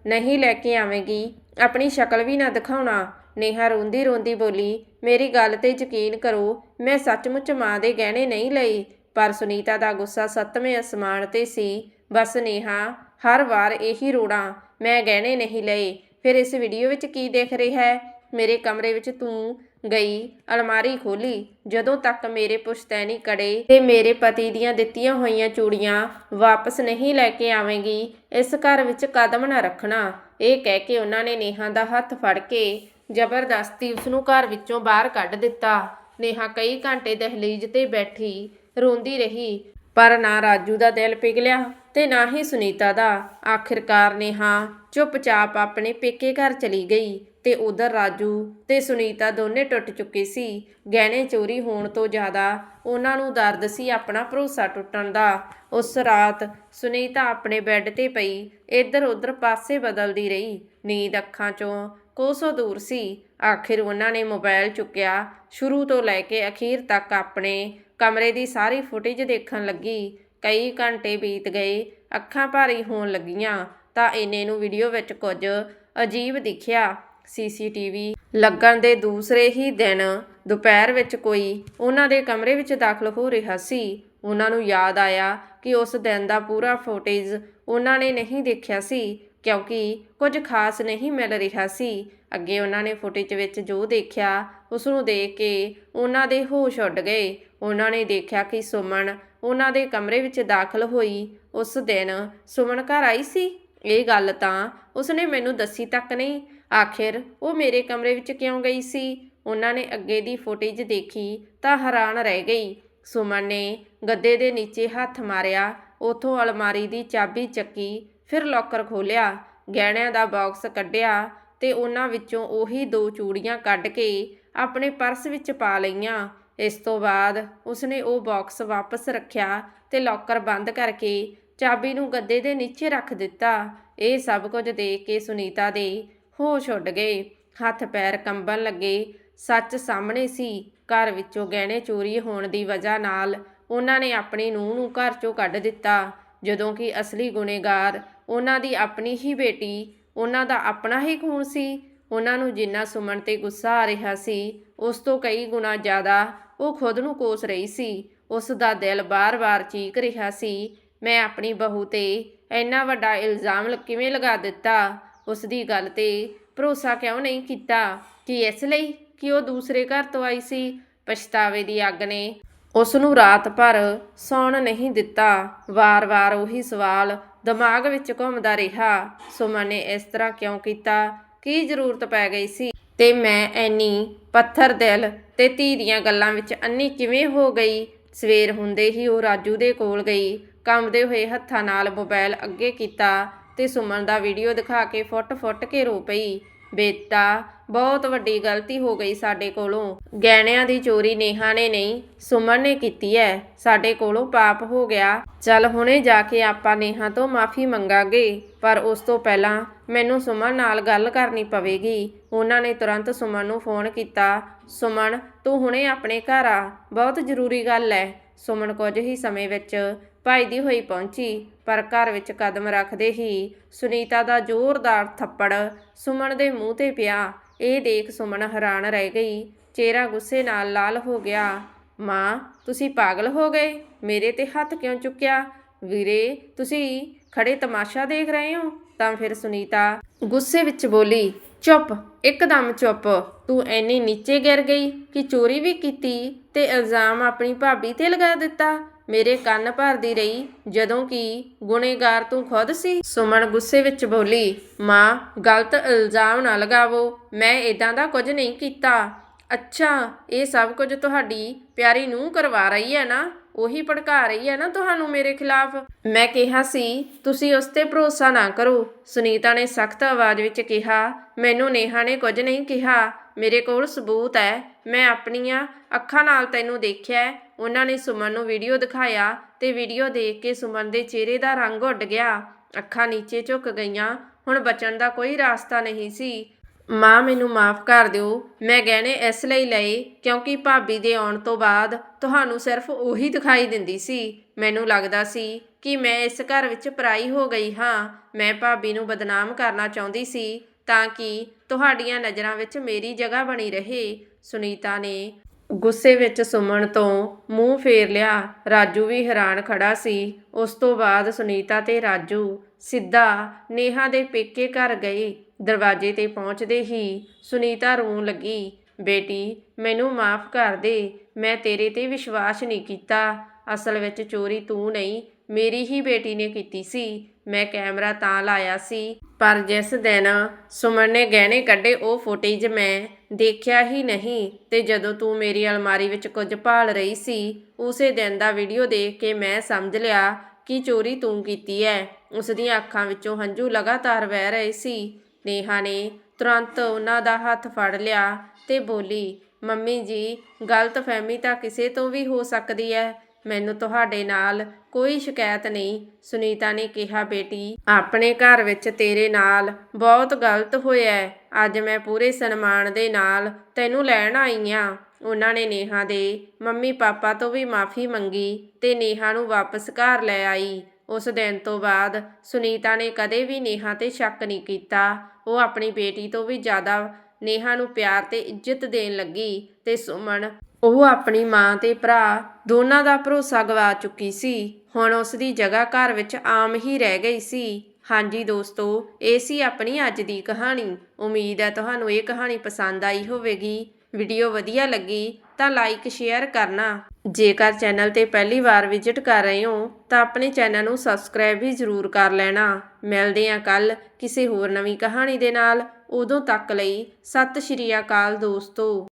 ਨਹੀਂ ਲੈ ਕੇ ਆਵੇਂਗੀ, ਆਪਣੀ ਸ਼ਕਲ ਵੀ ਨਾ ਦਿਖਾਉਣਾ। ਨੇਹਾ ਰੋਂਦੀ ਰੋਂਦੀ ਬੋਲੀ, ਮੇਰੀ ਗੱਲ ਤੇ ਯਕੀਨ ਕਰੋ, ਮੈਂ ਸੱਚਮੁੱਚ ਮਾਂ ਦੇ ਗਹਿਣੇ ਨਹੀਂ ਲਏ ਪਰ ਸੁਨੀਤਾ ਦਾ ਗੁੱਸਾ ਸੱਤਵੇਂ ਅਸਮਾਨ ਤੇ ਸੀ। ਬਸ ਨੇਹਾ, ਹਰ ਵਾਰ ਇਹੀ ਰੋਣਾ, ਮੈਂ ਗਹਿਣੇ ਨਹੀਂ ਲਏ। ਫਿਰ ਇਸ ਵੀਡੀਓ ਵਿੱਚ ਕੀ ਦੇਖ ਰਿਹਾ ਹੈ? ਮੇਰੇ ਕਮਰੇ ਵਿੱਚ ਤੂੰ ਗਈ, ਅਲਮਾਰੀ ਖੋਲੀ, ਜਦੋਂ ਤੱਕ ਮੇਰੇ ਪੁਸ਼ਤੈਨੀ ਕੜੇ ਤੇ ਮੇਰੇ ਪਤੀ ਦੀਆਂ ਦਿੱਤੀਆਂ ਹੋਈਆਂ ਚੂੜੀਆਂ ਵਾਪਸ ਨਹੀਂ ਲੈ ਕੇ ਆਵੇਂਗੀ, ਇਸ ਘਰ ਵਿੱਚ ਕਦਮ ਨਾ ਰੱਖਣਾ। ਇਹ ਕਹਿ ਕੇ ਉਹਨਾਂ ਨੇ ਨੇਹਾ ਦਾ ਹੱਥ ਫੜ ਕੇ ਜ਼ਬਰਦਸਤੀ ਉਸ ਨੂੰ ਘਰ ਵਿੱਚੋਂ ਬਾਹਰ ਕੱਢ ਦਿੱਤਾ। ਨੇਹਾ ਕਈ ਘੰਟੇ ਦਹਲੀਜ਼ ਤੇ ਬੈਠੀ ਰੋਂਦੀ ਰਹੀ, ਪਰ ਨਾ ਰਾਜੂ ਦਾ ਦਿਲ ਪਿਘਲਿਆ ਤੇ ਨਾ ਹੀ ਸੁਨੀਤਾ ਦਾ। ਆਖਿਰਕਾਰ ਨੇਹਾ ਚੁੱਪਚਾਪ ਆਪਣੇ ਪੇਕੇ ਘਰ ਚਲੀ ਗਈ ਤੇ ਉਧਰ ਰਾਜੂ ਤੇ ਸੁਨੀਤਾ ਦੋਨੇ ਟੁੱਟ ਚੁੱਕੇ ਸੀ। ਗਹਿਣੇ ਚੋਰੀ ਹੋਣ ਤੋਂ ਜ਼ਿਆਦਾ ਉਹਨਾਂ ਨੂੰ ਦਰਦ ਸੀ ਆਪਣਾ ਭਰੋਸਾ ਟੁੱਟਣ ਦਾ। ਉਸ ਰਾਤ ਸੁਨੀਤਾ ਆਪਣੇ ਬੈੱਡ ਤੇ ਪਈ ਇੱਧਰ ਉੱਧਰ ਪਾਸੇ ਬਦਲਦੀ ਰਹੀ। ਨੀਂਦ ਅੱਖਾਂ ਚੋਂ ਕੋਸੋਂ ਦੂਰ ਸੀ। ਆਖਿਰ ਉਹਨਾਂ ਨੇ ਮੋਬਾਈਲ ਚੁੱਕਿਆ। ਸ਼ੁਰੂ ਤੋਂ ਲੈ ਕੇ ਅਖੀਰ ਤੱਕ ਆਪਣੇ ਕਮਰੇ ਦੀ ਸਾਰੀ ਫੁਟੇਜ ਦੇਖਣ ਲੱਗੀ। ਕਈ ਘੰਟੇ ਬੀਤ ਗਏ। ਅੱਖਾਂ ਭਾਰੀ ਹੋਣ ਲੱਗੀਆਂ ਤਾਂ ਇਹਨੇ ਨੂੰ ਵੀਡੀਓ ਵਿੱਚ ਕੁਝ ਅਜੀਬ ਦਿਖਿਆ। ਸੀਸੀਟੀਵੀ ਲੱਗਣ ਦੇ ਦੂਸਰੇ ਹੀ ਦਿਨ ਦੁਪਹਿਰ ਵਿੱਚ ਕੋਈ ਉਹਨਾਂ ਦੇ ਕਮਰੇ ਵਿੱਚ ਦਾਖਲ ਹੋ ਰਿਹਾ ਸੀ। ਉਹਨਾਂ ਨੂੰ ਯਾਦ ਆਇਆ ਕਿ ਉਸ ਦਿਨ ਦਾ ਪੂਰਾ ਫੁਟੇਜ ਉਹਨਾਂ ਨੇ ਨਹੀਂ ਦੇਖਿਆ ਸੀ। ਕਿਉਂਕਿ ਕੁਝ ਖਾਸ ਨਹੀਂ ਮਿਲ ਰਿਹਾ ਸੀ। ਅੱਗੇ ਉਹਨਾਂ ਨੇ ਫੁਟੇਜ ਵਿੱਚ ਜੋ ਦੇਖਿਆ ਉਸ ਨੂੰ ਦੇਖ ਕੇ ਉਹਨਾਂ ਦੇ ਹੋਸ਼ ਉੱਡ ਗਏ। ਉਹਨਾਂ ਨੇ ਦੇਖਿਆ ਕਿ ਸੁਮਨ ਉਹਨਾਂ ਦੇ ਕਮਰੇ ਵਿੱਚ ਦਾਖਲ ਹੋਈ। ਉਸ ਦਿਨ ਸੁਮਨ ਘਰ ਆਈ ਸੀ? ਇਹ ਗੱਲ ਤਾਂ ਉਸਨੇ ਮੈਨੂੰ ਦੱਸੀ ਤੱਕ ਨਹੀਂ। ਆਖਿਰ ਉਹ ਮੇਰੇ ਕਮਰੇ ਵਿੱਚ ਕਿਉਂ ਗਈ ਸੀ? ਉਹਨਾਂ ਨੇ ਅੱਗੇ ਦੀ ਫੁਟੇਜ ਦੇਖੀ ਤਾਂ ਹੈਰਾਨ ਰਹਿ ਗਈ। ਸੁਮਨ ਨੇ ਗੱਦੇ ਦੇ ਨੀਚੇ ਹੱਥ ਮਾਰਿਆ। ਉਥੋਂ ਅਲਮਾਰੀ ਦੀ ਚਾਬੀ ਚੱਕੀ। ਫਿਰ ਲੋਕਰ ਖੋਲਿਆ ਗਹਿਣਿਆਂ ਦਾ ਬਾਕਸ ਕੱਢਿਆ ਤੇ ਉਹਨਾਂ ਵਿੱਚੋਂ ਉਹੀ ਦੋ ਚੂੜੀਆਂ ਕੱਢ ਕੇ ਆਪਣੇ ਪਰਸ ਵਿੱਚ ਪਾ ਲਈਆਂ। ਇਸ ਤੋਂ ਬਾਅਦ ਉਸਨੇ ਉਹ ਬਾਕਸ ਵਾਪਸ ਰੱਖਿਆ ਤੇ ਲੋਕਰ ਬੰਦ ਕਰਕੇ ਚਾਬੀ ਨੂੰ ਗੱਦੇ ਦੇ ਨੀਚੇ ਰੱਖ ਦਿੱਤਾ। ਇਹ ਸਭ ਕੁਝ ਦੇਖ ਕੇ ਸੁਨੀਤਾ ਦੇ ਹੋਸ਼ ਉੱਡ ਗਏ। ਹੱਥ ਪੈਰ ਕੰਬਣ ਲੱਗੇ। ਸੱਚ ਸਾਹਮਣੇ ਸੀ, ਘਰ ਵਿੱਚੋਂ ਗਹਿਣੇ ਚੋਰੀ ਹੋਣ ਦੀ ਵਜ੍ਹਾ ਨਾਲ ਉਹਨਾਂ ਨੇ ਆਪਣੀ ਨੂੰਹ ਨੂੰ ਘਰ ਚੋਂ ਕੱਢ ਦਿੱਤਾ। ਜਦੋਂ ਕਿ ਅਸਲੀ ਗੁਨੇਗਾਰ ਉਹਨਾਂ ਦੀ ਆਪਣੀ ਹੀ ਬੇਟੀ, ਉਹਨਾਂ ਦਾ ਆਪਣਾ ਹੀ ਖੂਨ ਸੀ, ਉਹਨਾਂ ਨੂੰ ਜਿੰਨਾ ਸੁਮਨ ਤੇ ਗੁੱਸਾ ਆ ਰਿਹਾ ਸੀ, ਉਸ ਤੋਂ ਕਈ ਗੁਣਾ ਜ਼ਿਆਦਾ ਉਹ ਖੁਦ ਨੂੰ ਕੋਸ ਰਹੀ ਸੀ, ਉਸ ਦਾ ਦਿਲ ਬਾਰ-ਬਾਰ ਚੀਕ ਰਿਹਾ ਸੀ, ਮੈਂ ਆਪਣੀ ਬਹੂ ਤੇ ਇੰਨਾ ਵੱਡਾ ਇਲਜ਼ਾਮ ਲ- ਕਿਵੇਂ ਲਗਾ ਦਿੱਤਾ? ਉਸ ਦੀ ਗੱਲ ਤੇ ਭਰੋਸਾ ਕਿਉਂ ਨਹੀਂ ਕੀਤਾ? ਕਿ ਇਸ ਲਈ ਕਿ ਉਹ ਦੂਸਰੇ ਘਰ ਤੋਂ ਆਈ ਸੀ? ਪਛਤਾਵੇ ਦੀ ਅੱਗ ਨੇ ਉਸ ਨੂੰ ਰਾਤ ਭਰ ਸੌਣ ਨਹੀਂ ਦਿੱਤਾ। ਵਾਰ-ਵਾਰ ਉਹੀ ਸਵਾਲ ਦਿਮਾਗ ਵਿੱਚ ਘੁੰਮਦਾ ਰਿਹਾ। ਸੁਮਨ ਨੇ ਇਸ ਤਰ੍ਹਾਂ ਕਿਉਂ ਕੀਤਾ? ਕੀ ਜ਼ਰੂਰਤ ਪੈ ਗਈ ਸੀ? ਤੇ ਮੈਂ ਐਨੀ ਪੱਥਰ ਦਿਲ ਤੇ ਧੀ ਦੀਆਂ ਗੱਲਾਂ ਵਿੱਚ ਅੰਨੀ ਕਿਵੇਂ ਹੋ ਗਈ? ਸਵੇਰ ਹੁੰਦੇ ਹੀ ਉਹ ਰਾਜੂ ਦੇ ਕੋਲ ਗਈ। ਕੰਬਦੇ ਹੋਏ ਹੱਥਾਂ ਨਾਲ ਮੋਬਾਈਲ ਅੱਗੇ ਕੀਤਾ ਤੇ ਸੁਮਨ ਦਾ ਵੀਡੀਓ ਦਿਖਾ ਕੇ ਫੁੱਟ-ਫੁੱਟ ਕੇ ਰੋ ਪਈ। ਬੇਟਾ ਬਹੁਤ ਵੱਡੀ ਗਲਤੀ ਹੋ ਗਈ ਸਾਡੇ ਕੋਲੋਂ। ਗਹਿਣਿਆਂ ਦੀ ਚੋਰੀ ਨੇਹਾ ਨੇ ਨਹੀਂ, ਸੁਮਨ ਨੇ ਕੀਤੀ ਹੈ ਸਾਡੇ ਕੋਲੋਂ ਪਾਪ ਹੋ ਗਿਆ। ਚੱਲ ਹੁਣੇ ਜਾ ਕੇ ਆਪਾਂ ਨੇਹਾ ਤੋਂ ਮਾਫੀ ਮੰਗਾਂਗੇ, ਪਰ ਉਸ ਤੋਂ ਪਹਿਲਾਂ ਮੈਨੂੰ ਸੁਮਨ ਨਾਲ ਗੱਲ ਕਰਨੀ ਪਵੇਗੀ। ਉਹਨਾਂ ਨੇ ਤੁਰੰਤ ਸੁਮਨ ਨੂੰ ਫੋਨ ਕੀਤਾ, ਸੁਮਨ, ਤੂੰ ਹੁਣੇ ਆਪਣੇ ਘਰ ਆ। ਬਹੁਤ ਜ਼ਰੂਰੀ ਗੱਲ ਹੈ ਸੁਮਨ ਕੁਝ ਹੀ ਸਮੇਂ ਵਿੱਚ ਭੱਜਦੀ ਹੋਈ ਪਹੁੰਚੀ, ਪਰ ਘਰ ਵਿੱਚ ਕਦਮ ਰੱਖਦੇ ਹੀ ਸੁਨੀਤਾ ਦਾ ਜ਼ੋਰਦਾਰ ਥੱਪੜ ਸੁਮਨ ਦੇ ਮੂੰਹ ਤੇ ਪਿਆ। ਇਹ ਦੇਖ ਸੁਮਨ ਹੈਰਾਨ ਰਹਿ ਗਈ। ਚਿਹਰਾ ਗੁੱਸੇ ਨਾਲ ਲਾਲ ਹੋ ਗਿਆ। ਮਾਂ, ਤੁਸੀਂ ਪਾਗਲ ਹੋ ਗਏ। ਮੇਰੇ ਤੇ ਹੱਥ ਕਿਉਂ ਚੁੱਕਿਆ? ਵੀਰੇ, ਤੁਸੀਂ ਖੜੇ ਤਮਾਸ਼ਾ ਦੇਖ ਰਹੇ ਹੋ? ਤਾਂ ਫਿਰ ਸੁਨੀਤਾ ਗੁੱਸੇ ਵਿੱਚ ਬੋਲੀ, ਚੁੱਪ, ਇੱਕਦਮ ਚੁੱਪ। ਤੂੰ ਐਨੀ ਨੀਚੇ ਗਿਰ ਗਈ ਕਿ ਚੋਰੀ ਵੀ ਕੀਤੀ ਤੇ ਇਲਜ਼ਾਮ ਆਪਣੀ ਭਾਬੀ ਤੇ ਲਗਾ ਦਿੱਤਾ। ਮੇਰੇ ਕੰਨ ਭਰਦੀ ਰਹੀ, ਜਦੋਂ ਕਿ ਗੁਨੇਗਾਰ ਤੂੰ ਖੁਦ ਸੀ। ਸੁਮਨ ਗੁੱਸੇ ਵਿੱਚ ਬੋਲੀ, ਮਾਂ, ਗਲਤ ਇਲਜ਼ਾਮ ਨਾ ਲਗਾਵੋ, ਮੈਂ ਇਦਾਂ ਦਾ ਕੁਝ ਨਹੀਂ ਕੀਤਾ। ਅੱਛਾ, ਇਹ ਸਭ ਕੁਝ ਤੁਹਾਡੀ ਪਿਆਰੀ ਨੂੰ ਕਰਵਾ ਰਹੀ ਹੈ ਨਾ? ਉਹੀ ਭੜਕਾ ਰਹੀ ਹੈ ਨਾ ਤੁਹਾਨੂੰ ਮੇਰੇ ਖਿਲਾਫ? ਮੈਂ ਕਿਹਾ, ਸੀ, ਤੁਸੀਂ ਉਸ ਤੇ ਭਰੋਸਾ ਨਾ ਕਰੋ। ਸੁਨੀਤਾ ਨੇ ਸਖਤ ਆਵਾਜ਼ ਵਿੱਚ ਕਿਹਾ, ਮੈਨੂੰ ਨੇਹਾ ਨੇ ਕੁਝ ਨਹੀਂ ਕਿਹਾ। ਮੇਰੇ ਕੋਲ ਸਬੂਤ ਹੈ। ਮੈਂ ਆਪਣੀਆਂ ਅੱਖਾਂ ਨਾਲ ਤੈਨੂੰ ਦੇਖਿਆ ਉਹਨਾਂ ਨੇ ਸੁਮਨ ਨੂੰ ਵੀਡੀਓ ਦਿਖਾਇਆ ਤੇ ਵੀਡੀਓ ਦੇਖ ਕੇ ਸੁਮਨ ਦੇ ਚਿਹਰੇ ਦਾ ਰੰਗ ਉੱਡ ਗਿਆ। ਅੱਖਾਂ ਨੀਚੇ ਝੁਕ ਗਈਆਂ। ਹੁਣ ਬਚਣ ਦਾ ਕੋਈ ਰਾਸਤਾ ਨਹੀਂ ਸੀ। ਮਾਂ, ਮੈਨੂੰ ਮਾਫ ਕਰ ਦਿਓ। ਮੈਂ ਗਹਿਣੇ ਇਸ ਲਈ ਲਏ ਕਿਉਂਕਿ ਭਾਬੀ ਦੇ ਆਉਣ ਤੋਂ ਬਾਅਦ ਤੁਹਾਨੂੰ ਸਿਰਫ ਉਹੀ ਦਿਖਾਈ ਦਿੰਦੀ ਸੀ। ਮੈਨੂੰ ਲੱਗਦਾ ਸੀ ਕਿ ਮੈਂ ਇਸ ਘਰ ਵਿੱਚ ਪਰਾਈ ਹੋ ਗਈ ਹਾਂ। ਮੈਂ ਭਾਬੀ ਨੂੰ ਬਦਨਾਮ ਕਰਨਾ ਚਾਹੁੰਦੀ ਸੀ ਤਾਂ ਕਿ ਤੁਹਾਡੀਆਂ ਨਜ਼ਰਾਂ ਵਿੱਚ ਮੇਰੀ ਜਗ੍ਹਾ ਬਣੀ ਰਹੇ। ਸੁਨੀਤਾ ਨੇ ਗੁੱਸੇ ਵਿੱਚ ਸੁਮਨ ਤੋਂ ਮੂੰਹ ਫੇਰ ਲਿਆ। ਰਾਜੂ ਵੀ ਹੈਰਾਨ ਖੜਾ ਸੀ। ਉਸ ਤੋਂ ਬਾਅਦ ਸੁਨੀਤਾ ਤੇ ਰਾਜੂ ਸਿੱਧਾ ਨੇਹਾ ਦੇ ਪੇਕੇ ਘਰ ਗਏ। ਦਰਵਾਜ਼ੇ ਤੇ ਪਹੁੰਚਦੇ ਹੀ ਸੁਨੀਤਾ ਰੋਣ ਲੱਗੀ, ਬੇਟੀ, ਮੈਨੂੰ ਮਾਫ ਕਰ ਦੇ। ਮੈਂ ਤੇਰੇ ਤੇ ਵਿਸ਼ਵਾਸ ਨਹੀਂ ਕੀਤਾ। ਅਸਲ ਵਿੱਚ ਚੋਰੀ ਤੂੰ ਨਹੀਂ ਮੇਰੀ ਹੀ ਬੇਟੀ ਨੇ ਕੀਤੀ ਸੀ। ਮੈਂ ਕੈਮਰਾ ਤਾਂ ਲਾਇਆ ਸੀ, ਪਰ ਜਿਸ ਦਿਨ ਸੁਮਨ ਨੇ ਗਹਿਣੇ ਕੱਢੇ ਉਹ ਫੁਟੇਜ ਮੈਂ ਦੇਖਿਆ ਹੀ ਨਹੀਂ ਤੇ ਜਦੋਂ ਤੂੰ ਮੇਰੀ ਅਲਮਾਰੀ ਵਿੱਚ ਕੁਝ ਭਾਲ ਰਹੀ ਸੀ, ਉਸੇ ਦਿਨ ਦਾ ਵੀਡੀਓ ਦੇਖ ਕੇ ਮੈਂ ਸਮਝ ਲਿਆ ਕਿ ਚੋਰੀ ਤੂੰ ਕੀਤੀ ਹੈ ਉਸ ਦੀਆਂ ਅੱਖਾਂ ਵਿੱਚੋਂ ਹੰਝੂ ਲਗਾਤਾਰ ਵਹਿ ਰਹੇ ਸੀ। ਨੇਹਾ ਨੇ ਤੁਰੰਤ ਉਹਨਾਂ ਦਾ ਹੱਥ ਫੜ ਲਿਆ ਤੇ ਬੋਲੀ, ਮੰਮੀ ਜੀ ਗਲਤ ਫਹਿਮੀ ਤਾਂ ਕਿਸੇ ਤੋਂ ਵੀ ਹੋ ਸਕਦੀ ਹੈ ਮੈਨੂੰ ਤੁਹਾਡੇ ਨਾਲ ਕੋਈ ਸ਼ਿਕਾਇਤ ਨਹੀਂ। ਸੁਨੀਤਾ ਨੇ ਕਿਹਾ, ਬੇਟੀ, ਆਪਣੇ ਘਰ ਵਿੱਚ ਤੇਰੇ ਨਾਲ ਬਹੁਤ ਗਲਤ ਹੋਇਆ ਅੱਜ ਮੈਂ ਪੂਰੇ ਸਨਮਾਨ ਦੇ ਨਾਲ ਤੈਨੂੰ ਲੈਣ ਆਈ ਆ। ਉਹਨਾਂ ਨੇ ਨੇਹਾ ਦੇ ਮੰਮੀ ਪਾਪਾ ਤੋਂ ਵੀ ਮਾਫੀ ਮੰਗੀ ਤੇ ਨੇਹਾ ਨੂੰ ਵਾਪਸ ਘਰ ਲੈ ਆਈ। ਉਸ ਦਿਨ ਤੋਂ ਬਾਅਦ ਸੁਨੀਤਾ ਨੇ ਕਦੇ ਵੀ ਨੇਹਾ ਤੇ ਸ਼ੱਕ ਨਹੀਂ ਕੀਤਾ। ਉਹ ਆਪਣੀ ਬੇਟੀ ਤੋਂ ਵੀ ਜ਼ਿਆਦਾ ਨੇਹਾ ਨੂੰ ਪਿਆਰ ਤੇ ਇੱਜ਼ਤ ਦੇਣ ਲੱਗੀ ਤੇ ਸੁਮਨ ਉਹ ਆਪਣੀ ਮਾਂ ਤੇ ਭਰਾ ਦੋਨਾਂ ਦਾ ਭਰੋਸਾ ਗਵਾ ਚੁੱਕੀ ਸੀ। ਹੁਣ ਉਸ ਦੀ ਜਗ੍ਹਾ ਘਰ ਵਿੱਚ ਆਮ ਹੀ ਰਹਿ ਗਈ ਸੀ। ਹਾਂਜੀ ਦੋਸਤੋ, ਇਹ ਸੀ ਆਪਣੀ ਅੱਜ ਦੀ ਕਹਾਣੀ। ਉਮੀਦ ਹੈ ਤੁਹਾਨੂੰ ਇਹ ਕਹਾਣੀ ਪਸੰਦ ਆਈ ਹੋਵੇਗੀ। ਵੀਡੀਓ ਵਧੀਆ ਲੱਗੀ ਤਾਂ ਲਾਈਕ, ਸ਼ੇਅਰ ਕਰਨਾ। ਜੇਕਰ ਚੈਨਲ ਤੇ ਪਹਿਲੀ ਵਾਰ ਵਿਜ਼ਿਟ ਕਰ ਰਹੇ ਹੋ ਤਾਂ ਆਪਣੇ ਚੈਨਲ ਨੂੰ ਸਬਸਕ੍ਰਾਈਬ ਵੀ ਜ਼ਰੂਰ ਕਰ ਲੈਣਾ। ਮਿਲਦੇ ਹਾਂ ਕੱਲ ਕਿਸੇ ਹੋਰ ਨਵੀਂ ਕਹਾਣੀ ਦੇ ਨਾਲ। ਉਦੋਂ ਤੱਕ ਲਈ ਸਤਿ ਸ਼੍ਰੀ ਅਕਾਲ ਦੋਸਤੋ।